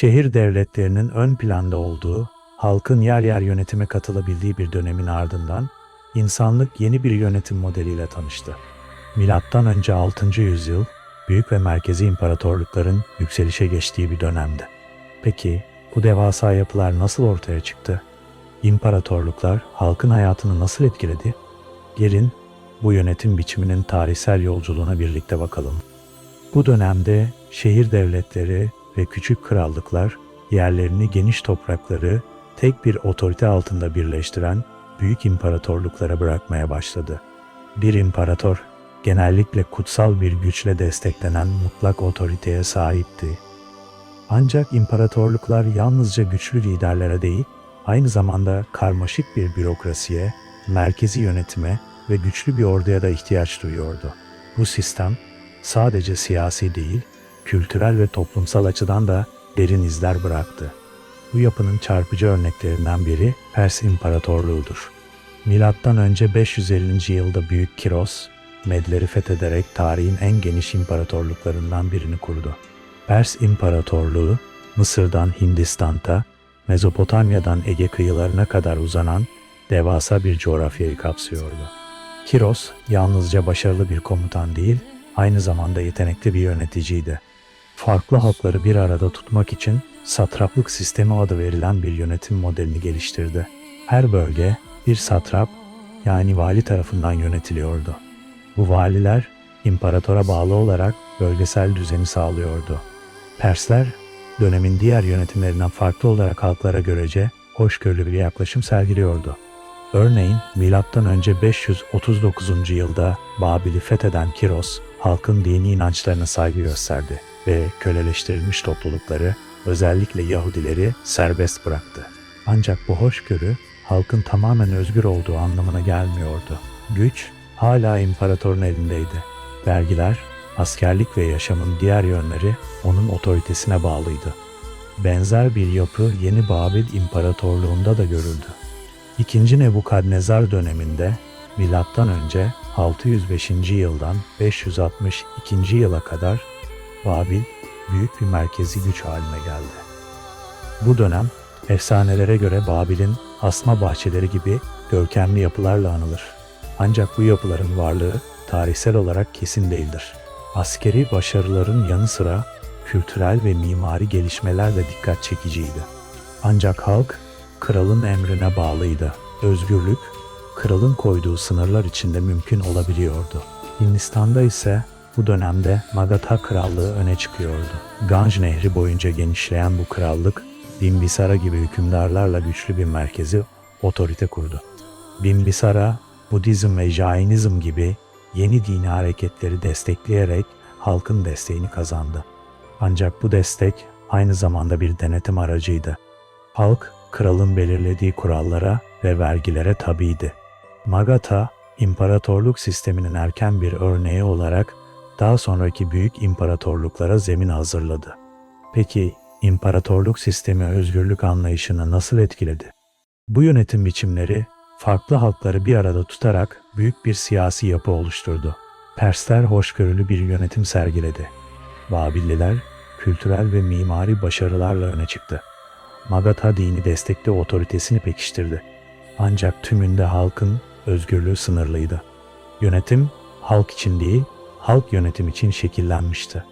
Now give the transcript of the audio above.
şehir devletlerinin ön planda olduğu, halkın yer yer yönetime katılabildiği bir dönemin ardından insanlık yeni bir yönetim modeliyle tanıştı. Milattan önce 6. yüzyıl büyük ve merkezi imparatorlukların yükselişe geçtiği bir dönemdi. Peki bu devasa yapılar nasıl ortaya çıktı? İmparatorluklar halkın hayatını nasıl etkiledi? Gelin bu yönetim biçiminin tarihsel yolculuğuna birlikte bakalım. Bu dönemde şehir devletleri ve küçük krallıklar yerlerini geniş toprakları tek bir otorite altında birleştiren büyük imparatorluklara bırakmaya başladı. Bir imparator genellikle kutsal bir güçle desteklenen mutlak otoriteye sahipti. Ancak imparatorluklar yalnızca güçlü liderlere değil, aynı zamanda karmaşık bir bürokrasiye, merkezi yönetime ve güçlü bir orduya da ihtiyaç duyuyordu. Bu sistem sadece siyasi değil, kültürel ve toplumsal açıdan da derin izler bıraktı. Bu yapının çarpıcı örneklerinden biri Pers İmparatorluğu'dur. Milattan önce 550. yılda Büyük Kiros, Medleri fethederek tarihin en geniş imparatorluklarından birini kurdu. Pers İmparatorluğu, Mısır'dan Hindistan'a, Mezopotamya'dan Ege kıyılarına kadar uzanan devasa bir coğrafyayı kapsıyordu. Kiros yalnızca başarılı bir komutan değil, aynı zamanda yetenekli bir yöneticiydi. Farklı halkları bir arada tutmak için satraplık sistemi adı verilen bir yönetim modelini geliştirdi. Her bölge bir satrap yani vali tarafından yönetiliyordu. Bu valiler imparatora bağlı olarak bölgesel düzeni sağlıyordu. Persler dönemin diğer yönetimlerinden farklı olarak halklara görece hoşgörülü bir yaklaşım sergiliyordu. Örneğin önce 539. yılda Babil'i fetheden Kiros, halkın dini inançlarına saygı gösterdi ve köleleştirilmiş toplulukları, özellikle Yahudileri serbest bıraktı. Ancak bu hoşgörü halkın tamamen özgür olduğu anlamına gelmiyordu. Güç hala imparatorun elindeydi. Vergiler, askerlik ve yaşamın diğer yönleri onun otoritesine bağlıydı. Benzer bir yapı Yeni Babil İmparatorluğunda da görüldü. İkinci Nebukadnezar döneminde milattan önce 605. yıldan 562. yıla kadar Babil büyük bir merkezi güç haline geldi. Bu dönem efsanelere göre Babil'in asma bahçeleri gibi görkemli yapılarla anılır. Ancak bu yapıların varlığı tarihsel olarak kesin değildir. Askeri başarıların yanı sıra kültürel ve mimari gelişmeler de dikkat çekiciydi. Ancak halk kralın emrine bağlıydı. Özgürlük, kralın koyduğu sınırlar içinde mümkün olabiliyordu. Hindistan'da ise bu dönemde Magadha Krallığı öne çıkıyordu. Ganj Nehri boyunca genişleyen bu krallık, Bimbisara gibi hükümdarlarla güçlü bir merkezi otorite kurdu. Bimbisara, Budizm ve Jainizm gibi yeni dini hareketleri destekleyerek halkın desteğini kazandı. Ancak bu destek aynı zamanda bir denetim aracıydı. Halk, kralın belirlediği kurallara ve vergilere tabiydi. Magadha, imparatorluk sisteminin erken bir örneği olarak daha sonraki büyük imparatorluklara zemin hazırladı. Peki imparatorluk sistemi özgürlük anlayışını nasıl etkiledi? Bu yönetim biçimleri farklı halkları bir arada tutarak büyük bir siyasi yapı oluşturdu. Persler hoşgörülü bir yönetim sergiledi. Babilliler kültürel ve mimari başarılarla öne çıktı. Magadha dini destekli otoritesini pekiştirdi. Ancak tümünde halkın özgürlüğü sınırlıydı. Yönetim halk için değil, halk yönetim için şekillenmişti.